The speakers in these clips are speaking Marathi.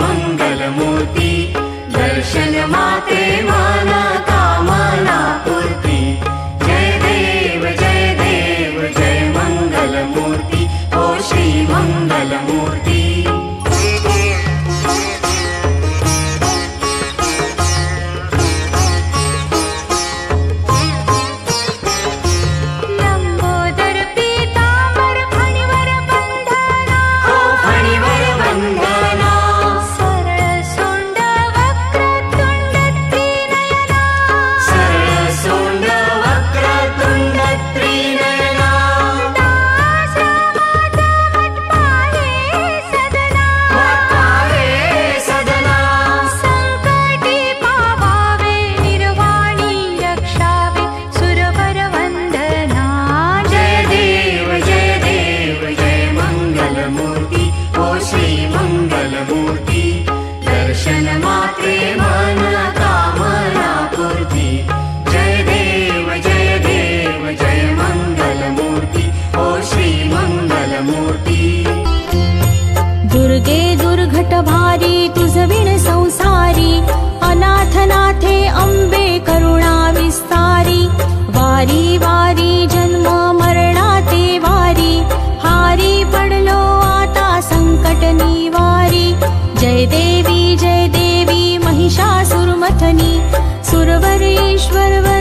मूर्ती ओ श्री मंगलमूर्ती दर्शन माते मन कामना पूर्ती। जय देव जय देव जय मंगलमूर्ती ओ श्री मङ्गलमूर्ति दर्शनमात्रे कामनापूर्ति जय देव जय देव जय मङ्गलमूर्ति ओ श्रीमङ्गलमूर्ति दुर्गे दुर्घटभारी विण संसारी अनाथनाथे अम्बे करुणा विस्तारी। वारी वारी जन सुरवर ईश्वर वरदे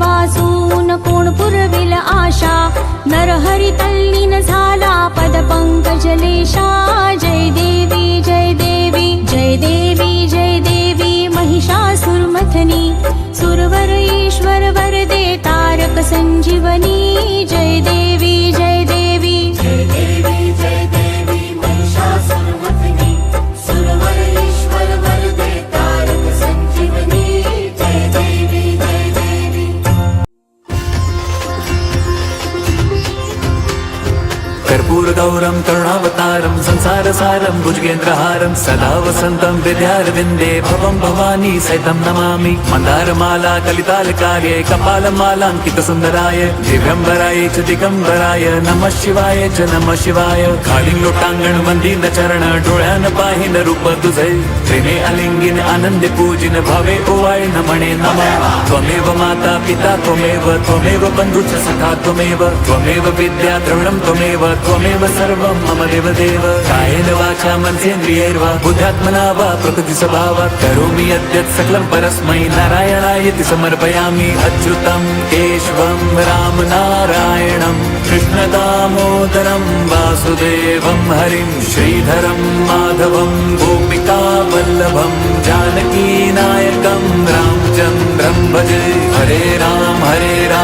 वाचून कोण पुरविल आशा? नरहरी तल्लीन झाला पद पंकजलेशा जय देवी जय देवी जय देवी जय देवी महिषासुरमथनी सुरवर ईश्वर वरदे तारक संजीवनी. जय देवी कर्पूरगौरं करुणावतारं संसारसारं भुजगेन्द्रहारं सदा वसन्तं विद्यारविन्दे भवं भवानी सहितं नमामि। मन्दारमाला कलितालकार्ये कपालमालाङ्कितसुन्दराय दिगम्बराय च दिगम्बराय नमः शिवाय च नमः शिवाय। खालीं लोटांगण वंदीन चरण डोळ्यान पाहिन रूप तुझे। त्रिने अलिङ्गिन आनन्दे पूजिन भवे ओवाय नमणे नमः। त्वमेव माता पिता त्वमेव त्वमेव बन्धुश्च सखा त्वमेव। त्वमेव विद्या द्रविणं त्वमेव त्वमेव सर्वं मम देवदेव. कायेन वाचा मनसेन्द्रियैर्वा बुद्ध्यात्मना वा प्रकृतिस्वभावात् करोमि यद्यत् सकलं परस्मै नारायणाय इति समर्पयामि अच्युतं केशवं रामनारायणं कृष्णदामोदरं वासुदेवं हरिं श्रीधरं माधवं गोपिका वल्लभं जानकीनायकं रामचन्द्रं भजे। हरे राम हरे राम।